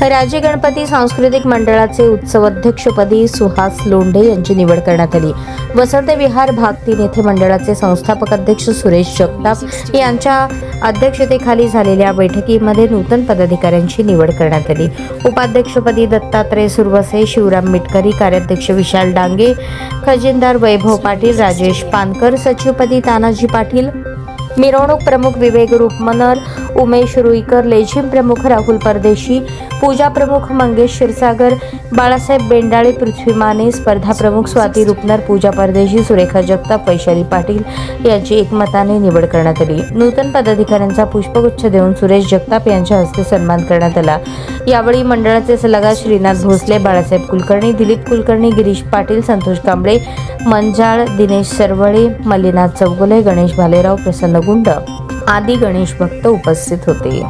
राज्य गणपती सांस्कृतिक मंडळाचे उत्सव अध्यक्षपदी सुहास लोंढे यांची निवड करण्यात आली. वसंत विहार भाग तीन येथे मंडळाचे संस्थापक अध्यक्ष सुरेश जगताप यांच्या अध्यक्षतेखाली झालेल्या बैठकीमध्ये नूतन पदाधिकाऱ्यांची निवड करण्यात आली. उपाध्यक्षपदी दत्तात्रय सुरवसे शिवराम मिटकरी कार्याध्यक्ष विशाल डांगे खजिनदार वैभव पाटील राजेश पानकर सचिवपदी तानाजी पाटील मिरवणूक प्रमुख विवेक रूपमनर उमेश रुईकर लेझिम प्रमुख राहुल परदेशी पूजा प्रमुख मंगेश क्षीरसागर बाळासाहेब बेंडाळे पृथ्वी माने स्पर्धा प्रमुख स्वाती रुपनर पूजा परदेशी सुरेखा जगताप वैशाली पाटील यांची एकमताने निवड करण्यात आली. नूतन पदाधिकाऱ्यांचा पुष्पगुच्छ देऊन सुरेश जगताप यांच्या हस्ते सन्मान करण्यात आला. यावेळी मंडळाचे सल्लागार श्रीनाथ भोसले बाळासाहेब कुलकर्णी दिलीप कुलकर्णी गिरीश पाटील संतोष कांबळे मंजाळ दिनेश सरवळे मल्लीनाथ चौगुले गणेश भालेराव प्रसन्न गुंड. आदी गणेश भक्त उपस्थित होते.